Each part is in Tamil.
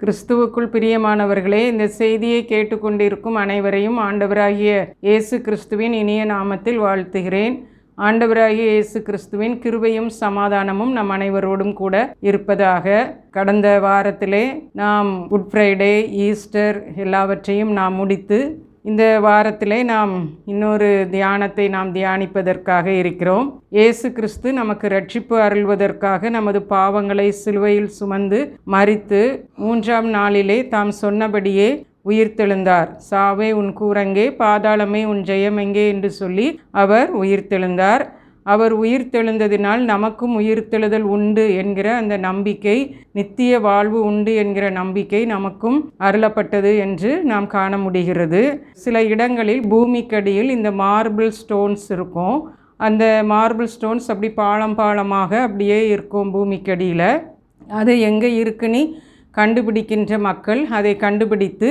கிறிஸ்துவுக்குள் பிரியமானவர்களே இந்த செய்தியை கேட்டுக்கொண்டிருக்கும் அனைவரையும் ஆண்டவராகிய இயேசு கிறிஸ்துவின் இனிய நாமத்தில் வாழ்த்துகிறேன். ஆண்டவராகிய இயேசு கிறிஸ்துவின் கிருபையும் சமாதானமும் நம் அனைவரோடும் கூட இருப்பதாக கடந்த வாரத்திலே நாம் குட் ஃப்ரைடே ஈஸ்டர் எல்லாவற்றையும் நாம் முடித்து இந்த வாரத்திலே நாம் இன்னொரு தியானத்தை நாம் தியானிப்பதற்காக இருக்கிறோம். இயேசு கிறிஸ்து நமக்கு ரட்சிப்பு அருள்வதற்காக நமது பாவங்களை சிலுவையில் சுமந்து மறித்து மூன்றாம் நாளிலே தாம் சொன்னபடியே உயிர்த்தெழுந்தார். சாவே உன் கூரங்கே பாதாளமே உன் ஜெயம் எங்கே? என்று சொல்லி அவர் உயிர்த்தெழுந்தார். அவர் உயிர் தெழுந்ததினால் நமக்கும் உயிர் தெழுதல் உண்டு என்கிற அந்த நம்பிக்கை நித்திய வாழ்வு உண்டு என்கிற நம்பிக்கை நமக்கும் அருளப்பட்டது என்று நாம் காண முடிகிறது. சில இடங்களில் பூமிக்கடியில் இந்த மார்பிள் ஸ்டோன்ஸ் இருக்கும். அந்த மார்பிள் ஸ்டோன்ஸ் அப்படி பாலம் பாலமாக அப்படியே இருக்கும் பூமிக்கடியில். அது எங்கே இருக்குன்னு கண்டுபிடிக்கின்ற மக்கள் அதை கண்டுபிடித்து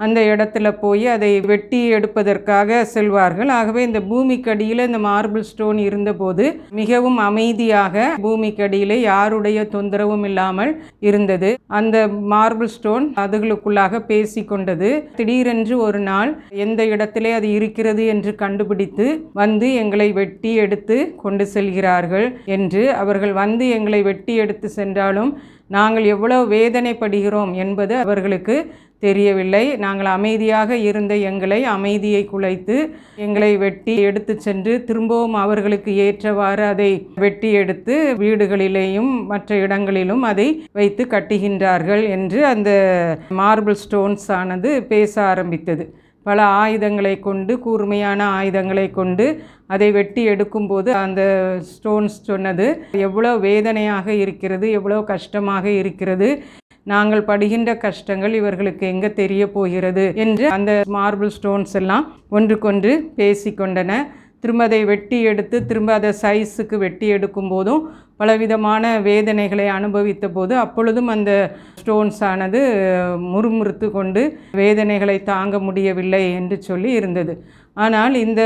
அந்த இடத்துல போய் அதை வெட்டி எடுப்பதற்காக செல்வார்கள். ஆகவே இந்த பூமிக்கடியில் இந்த மார்பிள் ஸ்டோன் இருந்தபோது மிகவும் அமைதியாக பூமிக்கடியில் யாருடைய தொந்தரவும் இல்லாமல் இருந்தது. அந்த மார்பிள் ஸ்டோன் அதுகளுக்குள்ளாக பேசி கொண்டது. திடீரென்று ஒரு நாள் எந்த இடத்திலே அது இருக்கிறது என்று கண்டுபிடித்து வந்து எங்களை வெட்டி எடுத்து கொண்டு செல்கிறார்கள் என்று அவர்கள் வந்து எங்களை வெட்டி எடுத்து சென்றாலும் நாங்கள் எவ்வளவு வேதனைப்படுகிறோம் என்பது அவர்களுக்கு தெரியவில்லை. நாங்கள் அமைதியாக இருந்த எங்களை அமைதியை குலைத்து எங்களை வெட்டி எடுத்து சென்று திரும்பவும் அவர்களுக்கு ஏற்றவாறு அதை வெட்டி எடுத்து வீடுகளிலேயும் மற்ற இடங்களிலும் அதை வைத்து கட்டுகின்றார்கள் என்று அந்த மார்பிள் ஸ்டோன்ஸ் ஆனது பேச ஆரம்பித்தது. பல ஆயுதங்களை கொண்டு கூர்மையான ஆயுதங்களை கொண்டு அதை வெட்டி எடுக்கும்போது அந்த ஸ்டோன்ஸ் சொன்னது எவ்வளோ வேதனையாக இருக்கிறது எவ்வளோ கஷ்டமாக இருக்கிறது நாங்கள் படுகின்ற கஷ்டங்கள் இவர்களுக்கு எங்கே தெரிய போகிறது? என்று அந்த மார்பிள் ஸ்டோன்ஸ் எல்லாம் ஒன்றுக்கொன்று பேசிக்கொண்டன திரும்ப அதை வெட்டி எடுத்து திரும்ப அதை சைஸுக்கு வெட்டி எடுக்கும் போதும் பலவிதமான வேதனைகளை அனுபவித்த போது அப்பொழுதும் அந்த ஸ்டோன்ஸ் ஆனது முறுமுறுத்து கொண்டு வேதனைகளை தாங்க முடியவில்லை என்று சொல்லி இருந்தது. ஆனால் இந்த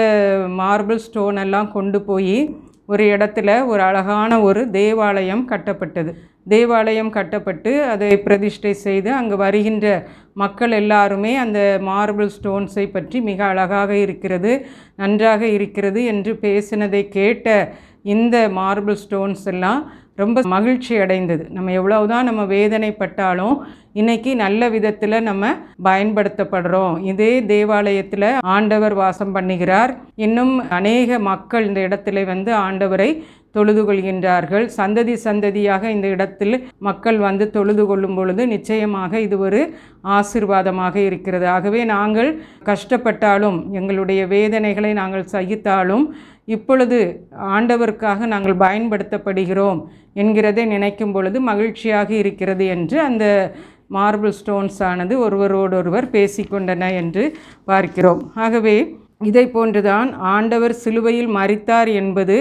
மார்பிள் ஸ்டோன் எல்லாம் கொண்டு போய் ஒரு இடத்துல ஒரு அழகான ஒரு தேவாலயம் கட்டப்பட்டது. தேவாலயம் கட்டப்பட்டு அதை பிரதிஷ்டை செய்து அங்கு வருகின்ற மக்கள் எல்லாருமே அந்த மார்பிள் ஸ்டோன்ஸை பற்றி மிக அழகாக இருக்கிறது நன்றாக இருக்கிறது என்று பேசினதை கேட்ட இந்த மார்பிள் ஸ்டோன்ஸ் எல்லாம் ரொம்ப மகிழ்ச்சி அடைந்தது. நம்ம எவ்வளவுதான் நம்ம வேதனைப்பட்டாலும் இன்னைக்கு நல்ல விதத்தில் நம்ம பயன்படுத்தப்படுறோம். இதே தேவாலயத்தில் ஆண்டவர் வாசம் பண்ணுகிறார். இன்னும் அநேக மக்கள் இந்த இடத்துல வந்து ஆண்டவரை தொழுது கொள்கின்றார்கள். சந்ததி சந்ததியாக இந்த இடத்தில் மக்கள் வந்து தொழுது கொள்ளும் பொழுது நிச்சயமாக இது ஒரு ஆசிர்வாதமாக இருக்கிறது. ஆகவே நாங்கள் கஷ்டப்பட்டாலும் எங்களுடைய வேதனைகளை நாங்கள் சகித்தாலும் இப்பொழுது ஆண்டவருக்காக நாங்கள் பயன்படுத்தப்படுகிறோம் என்கிறதை நினைக்கும் பொழுது மகிழ்ச்சியாக இருக்கிறது என்று அந்த மார்பிள் ஸ்டோன்ஸ் ஆனது ஒருவரோடொருவர் பேசிக்கொண்டன என்று பார்க்கிறோம். ஆகவே இதை போன்றுதான் ஆண்டவர் சிலுவையில் மறித்தார் என்பது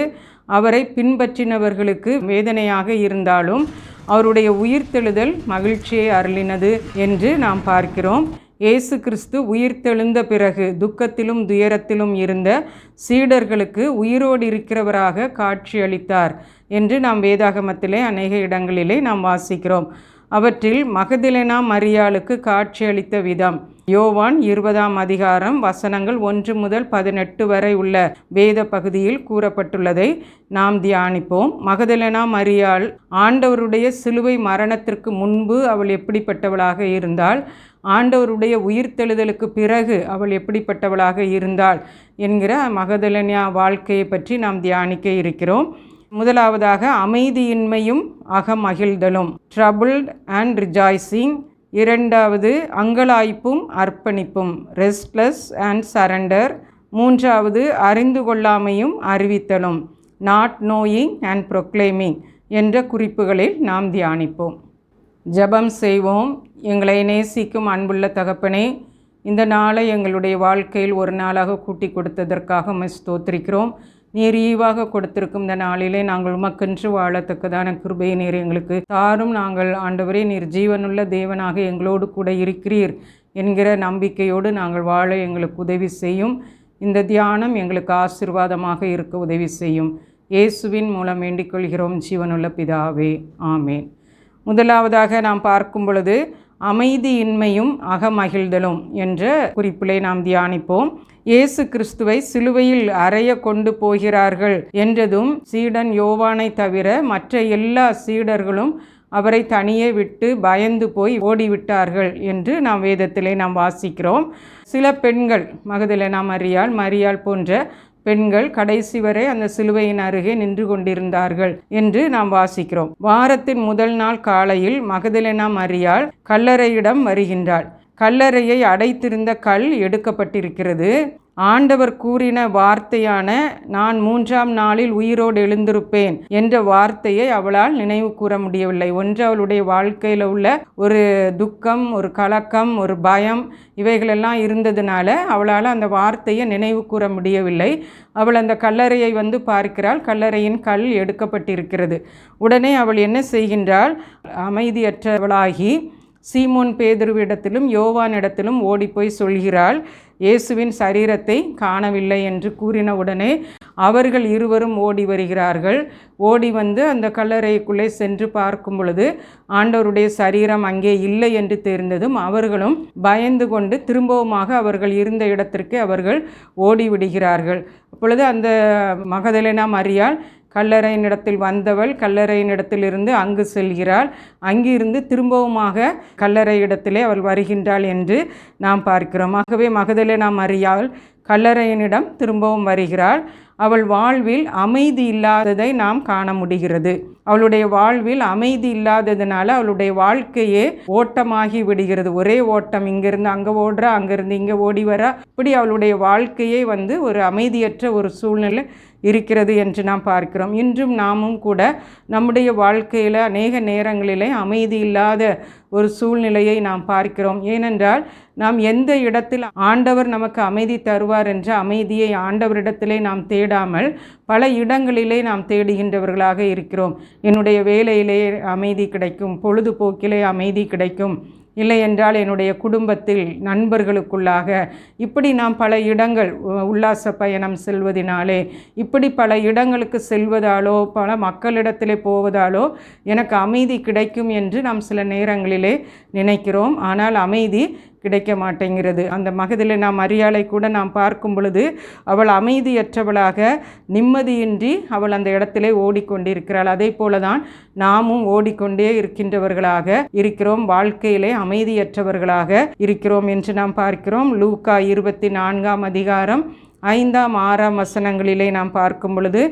அவரை பின்பற்றினவர்களுக்கு வேதனையாக இருந்தாலும் அவருடைய உயிர்த்தெழுதல் மகிழ்ச்சியை அருளினது என்று நாம் பார்க்கிறோம். இயேசு கிறிஸ்து உயிர்த்தெழுந்த பிறகு துக்கத்திலும் துயரத்திலும் இருந்த சீடர்களுக்கு உயிரோடு இருக்கிறவராக காட்சியளித்தார் என்று நாம் வேதாகமத்திலே அநேக இடங்களிலே நாம் வாசிக்கிறோம். அவற்றில் மகதிலேனா மரியாளுக்கு காட்சியளித்த விதம். யோவான் இருபதாம் அதிகாரம் வசனங்கள் ஒன்று முதல் பதினெட்டு வரை உள்ள வேத பகுதியில் கூறப்பட்டுள்ளதை நாம் தியானிப்போம். மகதலனா மரியாள் ஆண்டவருடைய சிலுவை மரணத்திற்கு முன்பு அவள் எப்படிப்பட்டவளாக இருந்தால் ஆண்டவருடைய உயிர்த்தெழுதலுக்கு பிறகு அவள் எப்படிப்பட்டவளாக இருந்தாள் என்கிற மகதலன்யா வாழ்க்கையை பற்றி நாம் தியானிக்க இருக்கிறோம். முதலாவதாக அமைதியின்மையும் அகமகிழ்தலும் ட்ரபிள்ட் அண்ட் ரிஜாய்ஸிங் இரண்டாவது அங்கலாய்ப்பும் அர்ப்பணிப்பும் ரெஸ்ட்லெஸ் அண்ட் சரண்டர் மூன்றாவது அறிந்து கொள்ளாமையும் அறிவித்தலும் நாட் நோயிங் அண்ட் ப்ரொக்ளைமிங் என்ற குறிப்புகளில் நாம் தியானிப்போம். ஜெபம் செய்வோம். எங்களை நேசிக்கும் அன்புள்ள தகப்பனே இந்த நாளை எங்களுடைய வாழ்க்கையில் ஒரு நாளாக கூட்டி கொடுத்ததற்காக மிஸ் ஸ்தோத்திரிக்கிறோம். நீர் ஈவாக கொடுத்திருக்கும் இந்த நாளிலே நாங்கள் உமக்கென்று வாழத்தக்கதான கிருபையை நீர் எங்களுக்கு தாரும். நாங்கள் ஆண்டவரே நீர் ஜீவனுள்ள தேவனாக எங்களோடு கூட இருக்கிறீர் என்கிற நம்பிக்கையோடு நாங்கள் வாழ எங்களுக்கு உதவி செய்யும். இந்த தியானம் எங்களுக்கு ஆசிர்வாதமாக இருக்க உதவி செய்யும். இயேசுவின் மூலம் வேண்டிக் கொள்கிறோம் ஜீவனுள்ள பிதாவே. ஆமேன். முதலாவதாக நாம் பார்க்கும் பொழுது அமைதியின்மையும் அகமகிழ்தலும் என்ற குறிப்பிலே நாம் தியானிப்போம். இயேசு கிறிஸ்துவை சிலுவையில் அறைய கொண்டு போகிறார்கள் என்றதும் சீடன் யோவானை தவிர மற்ற எல்லா சீடர்களும் அவரை தனியே விட்டு பயந்து போய் ஓடிவிட்டார்கள் என்று நாம் வேதத்திலே நாம் வாசிக்கிறோம். சில பெண்கள் மகதில நாம் அறியாள் மரியாள் போன்ற பெண்கள் கடைசி வரை அந்த சிலுவையின் அருகே நின்று கொண்டிருந்தார்கள் என்று நாம் வாசிக்கிறோம். வாரத்தின் முதல் நாள் காலையில் மகதலினா மரியாள் கல்லறையிடம் வருகின்றாள். கல்லறையை அடைத்திருந்த கல் எடுக்கப்பட்டிருக்கிறது. ஆண்டவர் கூறின வார்த்தையான நான் மூன்றாம் நாளில் உயிரோடு எழுந்திருப்பேன் என்ற வார்த்தையை அவளால் நினைவு கூற முடியவில்லை. ஒன்று அவளுடைய வாழ்க்கையில் உள்ள ஒரு துக்கம் ஒரு கலக்கம் ஒரு பயம் இவைகளெல்லாம் இருந்ததுனால அவளால் அந்த வார்த்தையை நினைவு கூற முடியவில்லை. அவள் அந்த கல்லறையை வந்து பார்க்கிறாள். கல்லறையின் கல் எடுக்கப்பட்டிருக்கிறது. உடனே அவள் என்ன செய்கின்றாள்? அமைதியற்றவளாகி சீமோன் பேதுருவிடத்திலும் யோவானிடத்திலும் ஓடிப்போய் சொல்கிறாள் இயேசுவின் சரீரத்தை காணவில்லை என்று கூறின உடனே அவர்கள் இருவரும் ஓடி வருகிறார்கள். ஓடி வந்து அந்த கல்லறைக்குள்ளே சென்று பார்க்கும் பொழுது ஆண்டவருடைய சரீரம் அங்கே இல்லை என்று தெரிந்ததும் அவர்களும் பயந்து கொண்டு திரும்பவுமாக அவர்கள் இருந்த இடத்திற்கு அவர்கள் ஓடிவிடுகிறார்கள். அப்பொழுது அந்த மகதலினா மரியாள் கல்லறையினிடத்தில் வந்தவள் கல்லறையினிடத்திலிருந்து அங்கு செல்கிறாள். அங்கிருந்து திரும்பவுமாக கல்லறையிடத்திலே அவள் வருகின்றாள் என்று நாம் பார்க்கிறோம். ஆகவே நாம் அறியாள் கல்லறையினிடம் திரும்பவும் வருகிறாள். அவள் வாழ்வில் அமைதி இல்லாததை நாம் காண முடிகிறது. அவளுடைய வாழ்வில் அமைதி இல்லாததுனால அவளுடைய வாழ்க்கையே ஓட்டமாகி விடுகிறது. ஒரே ஓட்டம் இங்கிருந்து அங்கே ஓடுறா அங்கிருந்து இங்கே ஓடி வரா. இப்படி அவளுடைய வாழ்க்கையே வந்து ஒரு அமைதியற்ற ஒரு சூழ்நிலை இருக்கிறது என்று நாம் பார்க்கிறோம். இன்றும் நாமும் கூட நம்முடைய வாழ்க்கையில் அநேக நேரங்களிலே அமைதி இல்லாத ஒரு சூழ்நிலையை நாம் பார்க்கிறோம். ஏனென்றால் நாம் எந்த இடத்தில் ஆண்டவர் நமக்கு அமைதி தருவார் என்ற அமைதியை ஆண்டவரிடத்திலே நாம் தேடாமல் பல இடங்களிலே நாம் தேடுகின்றவர்களாக இருக்கிறோம். என்னுடைய வேலையிலே அமைதி கிடைக்கும் பொழுதுபோக்கிலே அமைதி கிடைக்கும். இல்லை என்றால் என்னுடைய குடும்பத்தில் நண்பர்களுக்குள்ளாக இப்படி நாம் பல இடங்கள் உல்லாச பயணம் செல்வதினாலே இப்படி பல இடங்களுக்கு செல்வதாலோ பல மக்களிடத்திலே போவதாலோ எனக்கு அமைதி கிடைக்கும் என்று நாம் சில நேரங்களிலே நினைக்கிறோம். ஆனால் அமைதி கிடைக்க மாட்டேங்கிறது அந்த மகதிலே நாம் அரியாலை கூட நாம் பார்க்கும் பொழுது அவள் அமைதியற்றவளாக நிம்மதியின்றி அவள் அந்த இடத்திலே ஓடிக்கொண்டிருக்கிறாள். அதே போல தான் நாமும் ஓடிக்கொண்டே இருக்கின்றவர்களாக இருக்கிறோம். வாழ்க்கையிலே அமைதியற்றவர்களாக இருக்கிறோம் என்று நாம் பார்க்கிறோம். லூக்கா இருபத்தி நான்காம் அதிகாரம் ஐந்தாம் ஆறாம் வசனங்களிலே நாம் பார்க்கும் பொழுது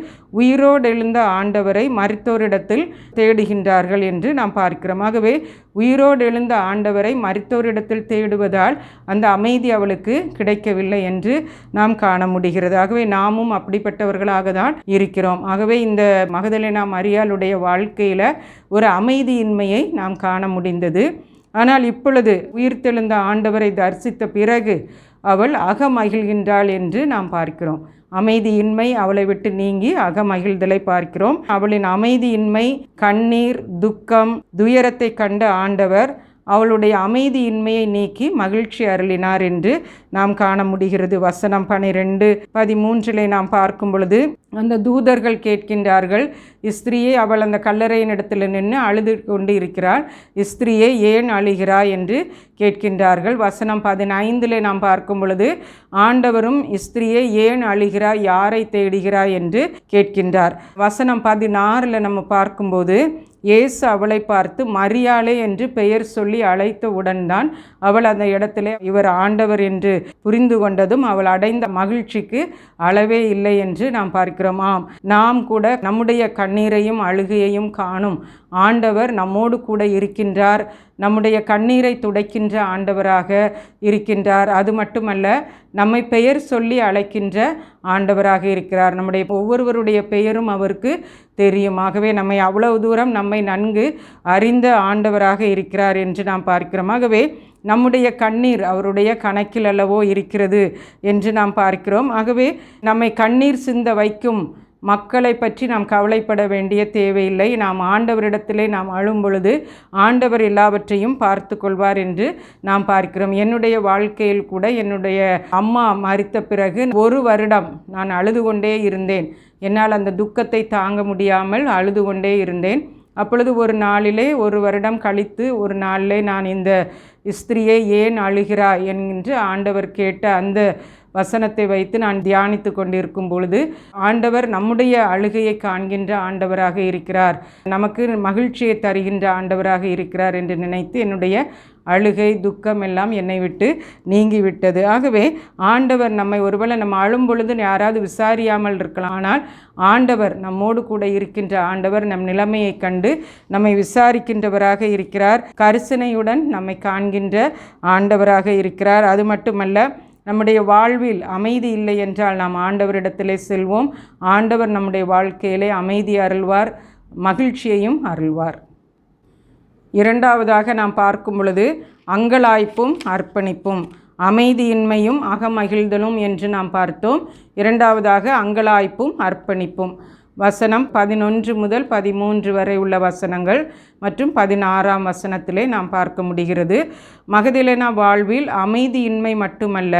உயிரோடு எழுந்த ஆண்டவரை மறித்தோரிடத்தில் தேடுகின்றார்கள் என்று நாம் பார்க்கிறோம். ஆகவே உயிரோடு எழுந்த ஆண்டவரை மறித்தோரிடத்தில் தேடுவதால் அந்த அமைதி அவளுக்கு கிடைக்கவில்லை என்று நாம் காண முடிகிறது. ஆகவே நாமும் அப்படிப்பட்டவர்களாக தான் இருக்கிறோம். ஆகவே இந்த மகதலினா மரியாளுடைய வாழ்க்கையில் ஒரு அமைதியின்மையை நாம் காண முடிந்தது. ஆனால் இப்பொழுது உயிர்த்தெழுந்த ஆண்டவரை தரிசித்த பிறகு அவள் அகமகிழ்கின்றாள் என்று நாம் பார்க்கிறோம். அமைதியின்மை அவளை விட்டு நீங்கி அகமகிழ்தலை பார்க்கிறோம். அவளின் அமைதியின்மை கண்ணீர் துக்கம் துயரத்தை கண்ட ஆண்டவர் அவளுடைய அமைதியின்மையை நீக்கி மகிழ்ச்சி அருளினார் என்று நாம் காண முடிகிறது. வசனம் பனிரெண்டு பதிமூன்றிலே நாம் பார்க்கும் பொழுது அந்த தூதர்கள் கேட்கின்றார்கள் ஸ்திரீயை அவள் அந்த கல்லறையின் இடத்துல நின்று அழுது கொண்டு இருக்கிறாள் இஸ்திரியை ஏன் அழுகிறாய்? என்று கேட்கின்றார்கள். வசனம் பதினைந்தில் நாம் பார்க்கும் பொழுது ஆண்டவரும் இஸ்திரியை ஏன் அழுகிறாய்? யாரை தேடுகிறாய்? என்று கேட்கின்றார். வசனம் பதினாறில் நம்ம பார்க்கும்போது இயேசு அவளை பார்த்து மரியாளே என்று பெயர் சொல்லி அழைத்தவுடன் தான் அவள் அந்த இடத்துல இவர் ஆண்டவர் என்று புரிந்து கொண்டதும் அவள் அடைந்த மகிழ்ச்சிக்கு அளவே இல்லை என்று நாம் பார்க்கிறோம். ஆம் நாம் கூட நம்முடைய கண்ணீரையும் அழுகையையும் காணும் ஆண்டவர் நம்மோடு கூட இருக்கின்றார். நம்முடைய கண்ணீரை துடைக்கின்ற ஆண்டவராக இருக்கின்றார். அது மட்டுமல்ல நம்மை பெயர் சொல்லி அழைக்கின்ற ஆண்டவராக இருக்கிறார். நம்முடைய ஒவ்வொருவருடைய பெயரும் அவருக்கு தெரியும். ஆகவே நம்மை அவ்வளவு தூரம் நம்மை நன்கு அறிந்த ஆண்டவராக இருக்கிறார் என்று நாம் பார்க்கிறோம். ஆகவே நம்முடைய கண்ணீர் அவருடைய கணக்கில் அல்லவோ இருக்கிறது என்று நாம் பார்க்கிறோம். ஆகவே நம்மை கண்ணீர் சிந்த வைக்கும் மக்களை பற்றி நாம் கவலைப்பட வேண்டிய தேவையில்லை. நாம் ஆண்டவரிடத்திலே நாம் அழும் பொழுது ஆண்டவர் எல்லாவற்றையும் பார்த்து கொள்வார் என்று நாம் பார்க்கிறோம். என்னுடைய வாழ்க்கையில் கூட என்னுடைய அம்மா மறித்த பிறகு ஒரு வருடம் நான் அழுது கொண்டே இருந்தேன். என்னால் அந்த துக்கத்தை தாங்க முடியாமல் அழுது கொண்டே இருந்தேன். அப்பொழுது ஒரு நாளிலே ஒரு வருடம் கழித்து ஒரு நாளிலே நான் இந்த ஸ்திரியை ஏன் அழுகிறாய்? என்று ஆண்டவர் கேட்ட அந்த வசனத்தை வைத்து நான் தியானித்து கொண்டிருக்கும் பொழுது ஆண்டவர் நம்முடைய அழுகையை காண்கின்ற ஆண்டவராக இருக்கிறார். நமக்கு மகிழ்ச்சியை தருகின்ற ஆண்டவராக இருக்கிறார் என்று நினைத்து என்னுடைய அழுகை துக்கம் எல்லாம் என்னை விட்டு நீங்கிவிட்டது. ஆகவே ஆண்டவர் நம்மை ஒருவேளை நம்ம அழும் பொழுது யாராவது விசாரியாமல் இருக்கலாம். ஆனால் ஆண்டவர் நம்மோடு கூட இருக்கின்ற ஆண்டவர் நம் நிலைமையை கண்டு நம்மை விசாரிக்கின்றவராக இருக்கிறார். கரிசனையுடன் நம்மை காண்கின்ற ஆண்டவராக இருக்கிறார். அது மட்டுமல்ல நம்முடைய வாழ்வில் அமைதி இல்லை என்றால் நாம் ஆண்டவரிடத்திலே செல்வோம். ஆண்டவர் நம்முடைய வாழ்க்கையிலே அமைதி அருள்வார் மகிழ்ச்சியையும் அருள்வார். இரண்டாவதாக நாம் பார்க்கும் பொழுது அங்கலாய்ப்பும் அர்ப்பணிப்பும் அமைதியின்மையும் அகமகிழ்தலும் என்று நாம் பார்த்தோம். இரண்டாவதாக அங்கலாய்ப்பும் அர்ப்பணிப்பும். வசனம் பதினொன்று முதல் பதிமூன்று வரை உள்ள வசனங்கள் மற்றும் பதினாறாம் வசனத்திலே நாம் பார்க்க முடிகிறது. மகதிலேனா வாழ்வில் அமைதியின்மை மட்டுமல்ல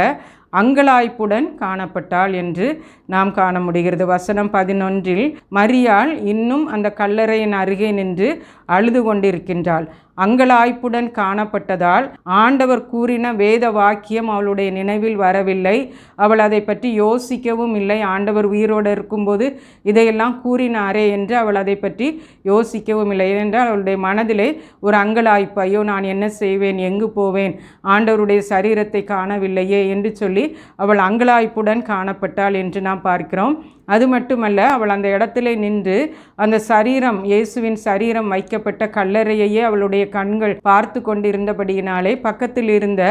அங்கலாய்ப்புடன் காணப்பட்டாள் என்று நாம் காண முடிகிறது. வசனம் பதினொன்றில் மரியாள் இன்னும் அந்த கல்லறையின் அருகே நின்று அழுது கொண்டிருக்கின்றாள். அங்கலாய்ப்புடன் காணப்பட்டதால் ஆண்டவர் கூறின வேத வாக்கியம் அவளுடைய நினைவில் வரவில்லை. அவள் அதை பற்றி யோசிக்கவும் இல்லை. ஆண்டவர் உயிரோடு இருக்கும்போது இதையெல்லாம் கூறினாரே என்று அவள் அதை பற்றி யோசிக்கவும் இல்லை. ஏனென்றால் அவளுடைய மனதிலே ஒரு அங்கலாய்ப்பு ஐயோ நான் என்ன செய்வேன்? எங்கு போவேன்? ஆண்டவருடைய சரீரத்தை காணவில்லையே என்று சொல்லி அவள் அங்கலாய்ப்புடன் காணப்பட்டாள் என்று நாம் பார்க்கிறோம். அது மட்டுமல்ல அவள் அந்த இடத்திலே நின்று அந்த சரீரம் இயேசுவின் சரீரம் வைக்கப்பட்ட கல்லறையையே அவளுடைய கண்கள் பார்த்து கொண்டிருந்தபடியினாலே பக்கத்தில் இருந்த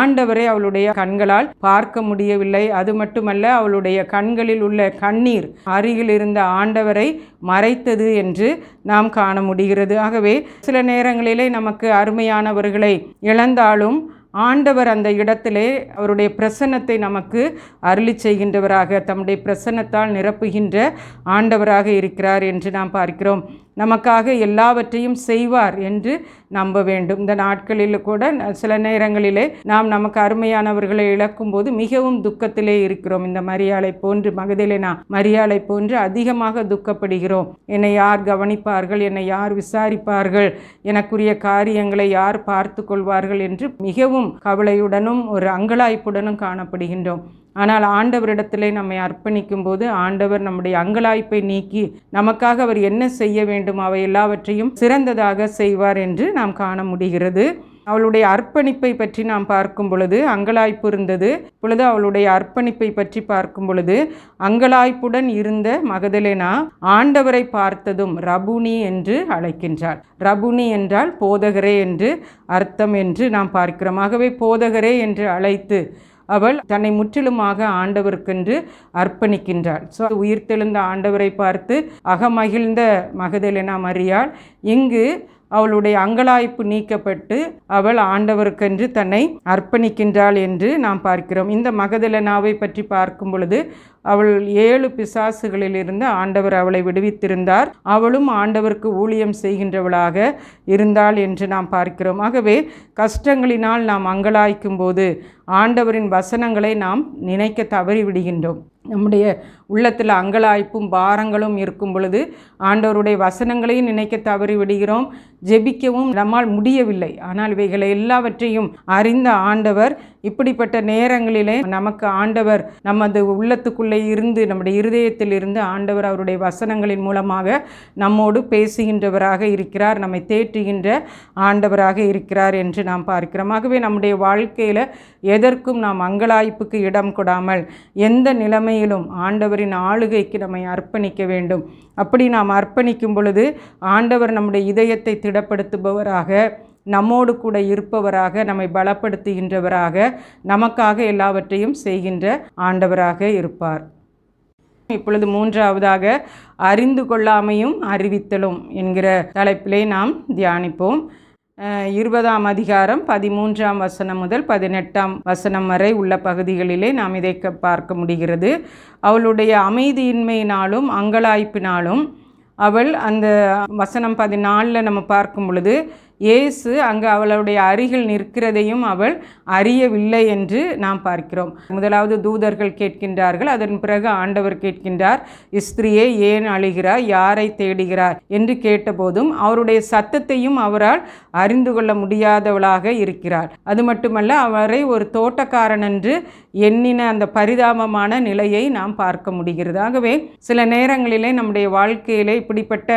ஆண்டவரை அவளுடைய கண்களால் பார்க்க முடியவில்லை. அது மட்டுமல்ல அவளுடைய கண்களில் உள்ள கண்ணீர் அருகில் இருந்த ஆண்டவரை மறைத்தது என்று நாம் காண முடிகிறது. ஆகவே சில நேரங்களிலே நமக்கு அருமையானவர்களை இழந்தாலும் ஆண்டவர் அந்த இடத்திலே அவருடைய பிரசன்னத்தை நமக்கு அருளி செய்கின்றவராக தம்முடைய பிரசன்னத்தால் நிரப்புகின்ற ஆண்டவராக இருக்கிறார் என்று நாம் பார்க்கிறோம். நமக்காக எல்லாவற்றையும் செய்வார் என்று நம்ப வேண்டும். இந்த நாட்களில் கூட சில நேரங்களிலே நாம் நமக்கு அருமையானவர்களை இழக்கும்போது மிகவும் துக்கத்திலே இருக்கிறோம். இந்த மரியாளை போன்று மகதிலேனா மரியாளை போன்று அதிகமாக துக்கப்படுகிறோம். என்னை யார் கவனிப்பார்கள்? என்னை யார் விசாரிப்பார்கள்? எனக்குரிய காரியங்களை யார் பார்த்து கொள்வார்கள்? என்று மிகவும் கவலையுடனும் ஒரு அங்கலாய்ப்புடனும் காணப்படுகின்றோம். ஆனால் ஆண்டவரிடத்திலே நம்மை அர்ப்பணிக்கும் போது ஆண்டவர் நம்முடைய அங்கலாய்ப்பை நீக்கி நமக்காக அவர் என்ன செய்ய வேண்டும் அவை எல்லாவற்றையும் சிறந்ததாக செய்வார் என்று நாம் காண முடிகிறது. அவளுடைய அர்ப்பணிப்பை பற்றி நாம் பார்க்கும் பொழுது அங்கலாய்ப்பு இருந்தது. பொழுது அவளுடைய அர்ப்பணிப்பை பற்றி பார்க்கும் பொழுது அங்கலாய்ப்புடன் இருந்த மகதலேனா ஆண்டவரை பார்த்ததும் ரபுனி என்று அழைக்கின்றாள். ரபுனி என்றால் போதகரே என்று அர்த்தம் என்று நாம் பார்க்கிறோம். ஆகவே போதகரே என்று அழைத்து அவள் தன்னை முற்றிலுமாக ஆண்டவருக்கென்று அர்ப்பணிக்கின்றாள். ஸோ உயிர்த்தெழுந்த ஆண்டவரை பார்த்து அகமகிழ்ந்த மகதலினா மரியாள் இங்கு அவளுடைய அங்கலாய்ப்பு நீக்கப்பட்டு அவள் ஆண்டவருக்கென்று தன்னை அர்ப்பணிக்கின்றாள் என்று நாம் பார்க்கிறோம். இந்த மகதலனாவை பற்றி பார்க்கும் பொழுது அவள் ஏழு பிசாசுகளிலிருந்து ஆண்டவர் அவளை விடுவித்திருந்தார். அவளும் ஆண்டவருக்கு ஊழியம் செய்கின்றவளாக இருந்தாள் என்று நாம் பார்க்கிறோம். ஆகவே கஷ்டங்களினால் நாம் அங்கலாய்க்கும் போது ஆண்டவரின் வசனங்களை நாம் நினைக்க தவறி விடுகின்றோம் நம்முடைய உள்ளத்தில் அங்கலாய்ப்பும் பாரங்களும் இருக்கும் பொழுது ஆண்டவருடைய வசனங்களையும் நினைக்க தவறி விடுகிறோம். ஜெபிக்கவும் நம்மால் முடியவில்லை. ஆனால் இவைகளை எல்லாவற்றையும் அறிந்த ஆண்டவர் இப்படிப்பட்ட நேரங்களிலே நமக்கு ஆண்டவர் நமது உள்ளத்துக்குள்ளே இருந்து நம்முடைய இருதயத்தில் இருந்து ஆண்டவர் அவருடைய வசனங்களின் மூலமாக நம்மோடு பேசுகின்றவராக இருக்கிறார் நம்மை தேற்றுகின்ற ஆண்டவராக இருக்கிறார் என்று நாம் பார்க்கிறோம். ஆகவே நம்முடைய வாழ்க்கையில் எதற்கும் நாம் அங்கலாய்ப்புக்கு இடம் கொடாமல் எந்த நிலைமையிலும் ஆண்டவர் ஆண்டவரின் ஆளுகைக்கு நம்மை அர்ப்பணிக்க வேண்டும். அப்படி நாம் அர்ப்பணிக்கும் பொழுது ஆண்டவர் நம்முடைய இதயத்தை திடப்படுத்துபவராக நம்மோடு கூட இருப்பவராக நம்மை பலப்படுத்துகின்றவராக நமக்காக எல்லாவற்றையும் செய்கின்ற ஆண்டவராக இருப்பார். இப்பொழுது மூன்றாவதாக அறிந்து கொள்ளாமையும் அறிவித்தலும் என்கிற தலைப்பிலே நாம் தியானிப்போம். இருபதாம் அதிகாரம் பதிமூன்றாம் வசனம் முதல் பதினெட்டாம் வசனம் வரை உள்ள பகுதிகளிலே நாம் இதை க- பார்க்க முடிகிறது. அவளுடைய அமைதியின்மையினாலும் அங்கலாய்ப்பினாலும் அவள் அந்த வசனம் பதினாலில் நம்ம பார்க்கும் பொழுது இயேசு அங்கு அவளுடைய அருகில் நிற்கிறதையும் அவள் அறியவில்லை என்று நாம் பார்க்கிறோம். முதலாவது தூதர்கள் கேட்கின்றார்கள் அதன் பிறகு ஆண்டவர் கேட்கின்றார் இஸ்திரியே ஏன் அழுகிறார் யாரை தேடுகிறார்? என்று கேட்டபோதும் அவருடைய சத்தத்தையும் அவரால் அறிந்து கொள்ள முடியாதவளாக இருக்கிறார் அது மட்டுமல்ல அவரை ஒரு தோட்டக்காரன் என்று எண்ணின அந்த பரிதாபமான நிலையை நாம் பார்க்க முடிகிறது. ஆகவே சில நேரங்களிலே நம்முடைய வாழ்க்கையிலே இப்படிப்பட்ட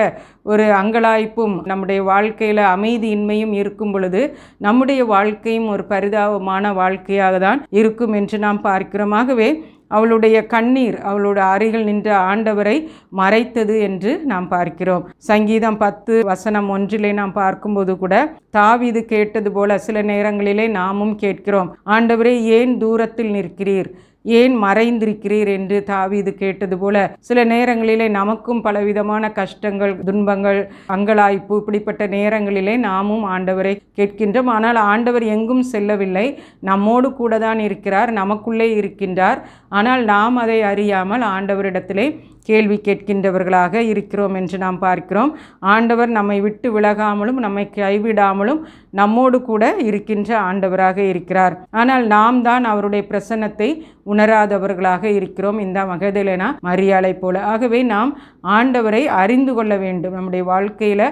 ஒரு அங்கலாய்ப்பும் நம்முடைய வாழ்க்கையில் அமைதி அமைதியின்மையும் இருக்கும் பொழுது நம்முடைய வாழ்க்கையும் ஒரு பரிதாபமான வாழ்க்கையாக தான் இருக்கும் என்று நாம் பார்க்கிறோமாகவே அவளுடைய கண்ணீர் அவளோட அருகில் நின்ற ஆண்டவரை மறைத்தது என்று நாம் பார்க்கிறோம். சங்கீதம் பத்து வசனம் ஒன்றிலே நாம் பார்க்கும்போது கூட தாவிது கேட்டது போல சில நேரங்களிலே நாமும் கேட்கிறோம் ஆண்டவரே ஏன் தூரத்தில் நிற்கிறீர்? ஏன் மறைந்திருக்கிறீர் என்று தாவீது கேட்டது போல சில நேரங்களிலே நமக்கும் பலவிதமான கஷ்டங்கள் துன்பங்கள் அங்கலாய்ப்பு இப்படிப்பட்ட நேரங்களிலே நாமும் ஆண்டவரை கேட்கின்றோம். ஆனால் ஆண்டவர் எங்கும் செல்லவில்லை. நம்மோடு கூட தான் இருக்கிறார் நமக்குள்ளே இருக்கின்றார். ஆனால் நாம் அதை அறியாமல் ஆண்டவரிடத்திலே கேள்வி கேட்கின்றவர்களாக இருக்கிறோம் என்று நாம் பார்க்கிறோம். ஆண்டவர் நம்மை விட்டு விலகாமலும் நம்மை கைவிடாமலும் நம்மோடு கூட இருக்கின்ற ஆண்டவராக இருக்கிறார். ஆனால் நாம் தான் அவருடைய பிரசன்னத்தை உணராதவர்களாக இருக்கிறோம். இந்த மகதலேனா மரியாதை போல. ஆகவே நாம் ஆண்டவரை அறிந்து கொள்ள வேண்டும். நம்முடைய வாழ்க்கையில்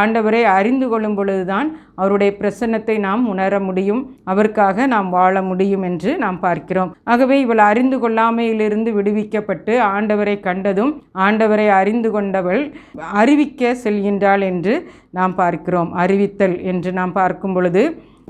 ஆண்டவரை அறிந்து கொள்ளும் பொழுதுதான் அவருடைய பிரசன்னத்தை நாம் உணர முடியும். அவருக்காக நாம் வாழ முடியும் என்று நாம் பார்க்கிறோம். ஆகவே இவள் அறிந்து கொள்ளாமையிலிருந்து விடுவிக்கப்பட்டு ஆண்டவரை கண்டதும் ஆண்டவரை அறிந்து கொண்டவள் அறிவிக்க செல்கின்றாள் என்று நாம் பார்க்கிறோம். அறிவித்தல் என்று நாம் பார்க்கும் பொழுது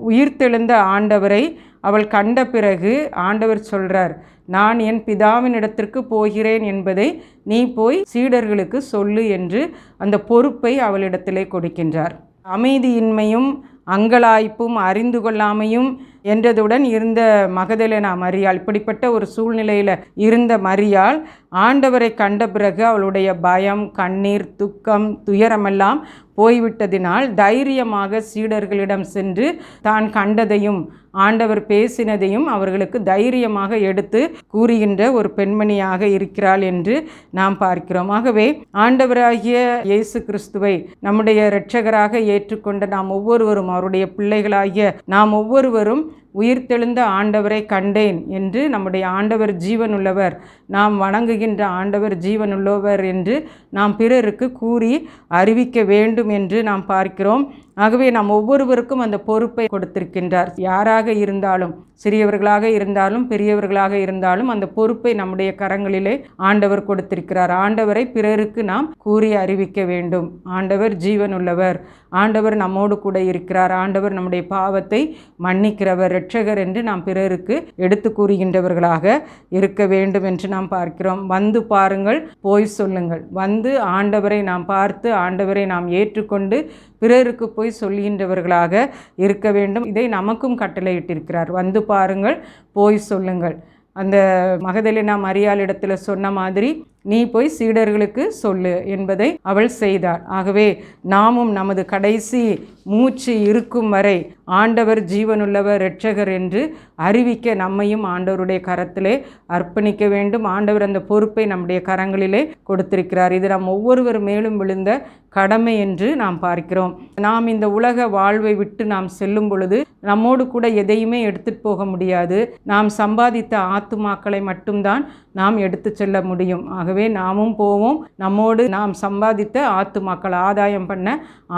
உயிர்த்தெழுந்த ஆண்டவரை அவள் கண்ட பிறகு ஆண்டவர் சொல்றார் நான் என் பிதாவின் இடத்திற்கு போகிறேன் என்பதை நீ போய் சீடர்களுக்கு சொல்லு என்று அந்த பொறுப்பை அவளிடத்திலே கொடுக்கின்றார். அமைதியின்மையும் அங்கலாய்ப்பும் அறிந்து கொள்ளாமையும் என்றதுடன் இருந்த மகதலேனா மரியாள் இப்படிப்பட்ட ஒரு சூழ்நிலையில் இருந்த மரியாள் ஆண்டவரை கண்ட பிறகு அவளுடைய பயம் கண்ணீர் துக்கம் துயரமெல்லாம் போய்விட்டதினால் தைரியமாக சீடர்களிடம் சென்று தான் கண்டதையும் ஆண்டவர் பேசினதையும் அவர்களுக்கு தைரியமாக எடுத்து கூறுகின்ற ஒரு பெண்மணியாக இருக்கிறாள் என்று நாம் பார்க்கிறோம். ஆகவே ஆண்டவராகிய இயேசு கிறிஸ்துவை நம்முடைய இரட்சகராக ஏற்றுக்கொண்ட நாம் ஒவ்வொருவரும் அவருடைய பிள்ளைகளாகிய நாம் ஒவ்வொருவரும் உயிர்த்தெழுந்த ஆண்டவரை கண்டேன் என்று நம்முடைய ஆண்டவர் ஜீவனுள்ளவர். நாம் வணங்குகின்ற ஆண்டவர் ஜீவனுள்ளவர் என்று நாம் பிறருக்கு கூறி அறிவிக்க வேண்டும் என்று நாம் பார்க்கிறோம். ஆகவே நாம் ஒவ்வொருவருக்கும் அந்த பொறுப்பை கொடுத்திருக்கின்றார். யாராக இருந்தாலும் சிறியவர்களாக இருந்தாலும் பெரியவர்களாக இருந்தாலும் அந்த பொறுப்பை நம்முடைய கரங்களிலே ஆண்டவர் கொடுத்திருக்கிறார். ஆண்டவரை பிறருக்கு நாம் கூறி அறிவிக்க வேண்டும். ஆண்டவர் ஜீவன் உள்ளவர் ஆண்டவர் நம்மோடு கூட இருக்கிறார். ஆண்டவர் நம்முடைய பாவத்தை மன்னிக்கிறவர். இரட்சகர் என்று நாம் பிறருக்கு எடுத்து கூறுகின்றவர்களாக இருக்க வேண்டும் என்று நாம் பார்க்கிறோம். வந்து பாருங்கள் போய் சொல்லுங்கள். வந்து ஆண்டவரை நாம் பார்த்து ஆண்டவரை நாம் ஏற்றுக்கொண்டு பிறருக்கு போய் போய் சொல்லுகின்றவர்களாக இருக்க வேண்டும். இதை நமக்கும் கட்டளையிட்டிருக்கிறார். வந்து பாருங்கள் போய் சொல்லுங்கள். அந்த மகதலினா மரியாளிடத்தில் சொன்ன மாதிரி நீ போய் சீடர்களுக்கு சொல்லு என்பதை அவள் செய்தாள். ஆகவே நாமும் நமது கடைசி மூச்சு இருக்கும் வரை ஆண்டவர் ஜீவனுள்ளவர் இரட்சகர் என்று அறிவிக்க நம்மையும் ஆண்டவருடைய கரத்திலே அர்ப்பணிக்க வேண்டும். ஆண்டவர் அந்த பொறுப்பை நம்முடைய கரங்களிலே கொடுத்திருக்கிறார். இது நாம் ஒவ்வொருவர் மேலும் விழுந்த கடமை என்று நாம் பார்க்கிறோம். நாம் இந்த உலக வாழ்வை விட்டு நாம் செல்லும் பொழுது நம்மோடு கூட எதையுமே எடுத்துட்டு போக முடியாது. நாம் சம்பாதித்த ஆத்துமாக்களை மட்டும்தான் நாம் எடுத்து செல்ல முடியும். ஆக ஆகவே நாமும் போவோம். நம்மோடு நாம் சம்பாதித்த ஆத்துமாக்கள் ஆதாயம் பண்ண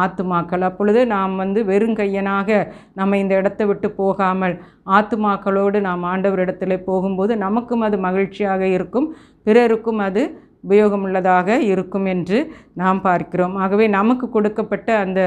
ஆத்துமாக்கள். அப்பொழுது நாம் வந்து வெறுங்கையனாக நம்ம இந்த இடத்தை விட்டு போகாமல் ஆத்துமாக்களோடு நாம் ஆண்டவரிடத்தில் போகும்போது நமக்கும் அது மகிழ்ச்சியாக இருக்கும். பிறருக்கும் அது உபயோகமுள்ளதாக இருக்கும் என்று நாம் பார்க்கிறோம். ஆகவே நமக்கு கொடுக்கப்பட்ட அந்த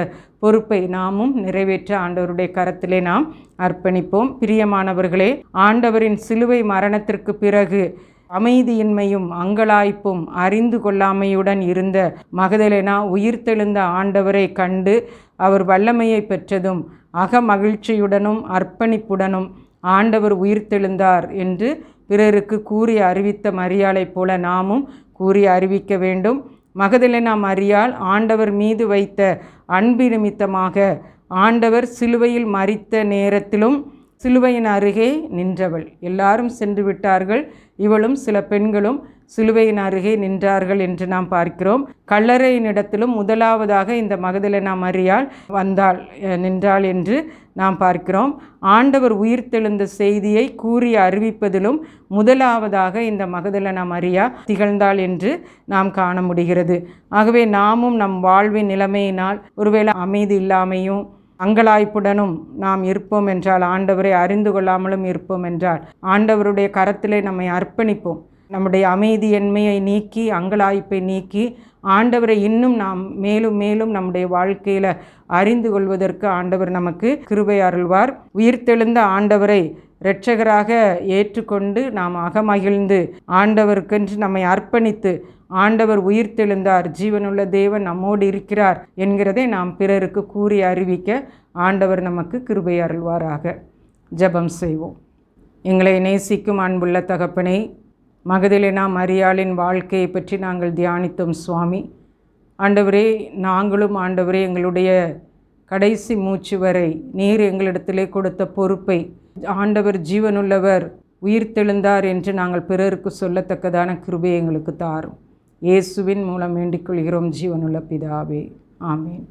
பொறுப்பை நாமும் நிறைவேற்ற ஆண்டவருடைய கரத்திலே நாம் அர்ப்பணிப்போம். பிரியமானவர்களே ஆண்டவரின் சிலுவை மரணத்திற்கு பிறகு அமைதியின்மையும் அங்கலாய்ப்பும் அறிந்து கொள்ளாமையுடன் இருந்த மகதலேனா உயிர்த்தெழுந்த ஆண்டவரை கண்டு அவர் வல்லமையை பெற்றதும் அகமகிழ்ச்சியுடனும் அர்ப்பணிப்புடனும் ஆண்டவர் உயிர்த்தெழுந்தார் என்று பிறருக்கு கூறி அறிவித்த மரியாளைப் போல நாமும் கூறி அறிவிக்க வேண்டும். மகதலேனா மரியாள் ஆண்டவர் மீது வைத்த அன்பு நிமித்தமாக ஆண்டவர் சிலுவையில் மறித்த நேரத்திலும் சிலுவையின் அருகே நின்றவள். எல்லாரும் சென்று விட்டார்கள். இவளும் சில பெண்களும் சிலுவையின் அருகே நின்றார்கள் என்று நாம் பார்க்கிறோம். கல்லறையினிடத்திலும் முதலாவதாக இந்த மகதலனா மரியாள் வந்தாள் நின்றாள் என்று நாம் பார்க்கிறோம். ஆண்டவர் உயிர்த்தெழுந்த செய்தியை கூறி அறிவிப்பதிலும் முதலாவதாக இந்த மகதலனா மரியா திகழ்ந்தாள் என்று நாம் காண முடிகிறது. ஆகவே நாமும் நம் வாழ்வின் நிலைமையினால் ஒருவேளை அமைதி இல்லாமையும் அங்கலாய்ப்புடனும் நாம் இருப்போம் என்றால் ஆண்டவரை அறிந்து கொள்ளாமலும் இருப்போம் என்றால் ஆண்டவருடைய கரத்திலே நம்மை அர்ப்பணிப்போம். நம்முடைய அமைதியின்மையை நீக்கி அங்கலாய்ப்பை நீக்கி ஆண்டவரை இன்னும் நாம் மேலும் மேலும் நம்முடைய வாழ்க்கையில் அறிந்து கொள்வதற்கு ஆண்டவர் நமக்கு கிருபை அருள்வார். உயிர்த்தெழுந்த ஆண்டவரை இரட்சகராக ஏற்றுக்கொண்டு நாம் அகமகிழ்ந்து ஆண்டவருக்கென்று நம்மை அர்ப்பணித்து ஆண்டவர் உயிர்த்தெழுந்தார் ஜீவனுள்ள தேவன் நம்மோடு இருக்கிறார் என்கிறதை நாம் பிறருக்கு கூறி அறிவிக்க ஆண்டவர் நமக்கு கிருபை அருள்வாராக. ஜெபம் செய்வோம். எங்களை நேசிக்கும் அன்புள்ள தகப்பனை மகதிலினா மரியாளின் வாழ்க்கையை பற்றி நாங்கள் தியானித்தோம் சுவாமி. ஆண்டவரே நாங்களும் ஆண்டவரே எங்களுடைய கடைசி மூச்சு வரை நீர் எங்களிடத்திலே கொடுத்த பொறுப்பை ஆண்டவர் ஜீவனுள்ளவர் உயிர்த்தெழுந்தார் என்று நாங்கள் பிறருக்கு சொல்லத்தக்கதான கிருபை எங்களுக்கு தாரும். இயேசுவின் மூலம் வேண்டிக் கொள்கிறோம் ஜீவனுள்ள பிதாவே. ஆமீன்.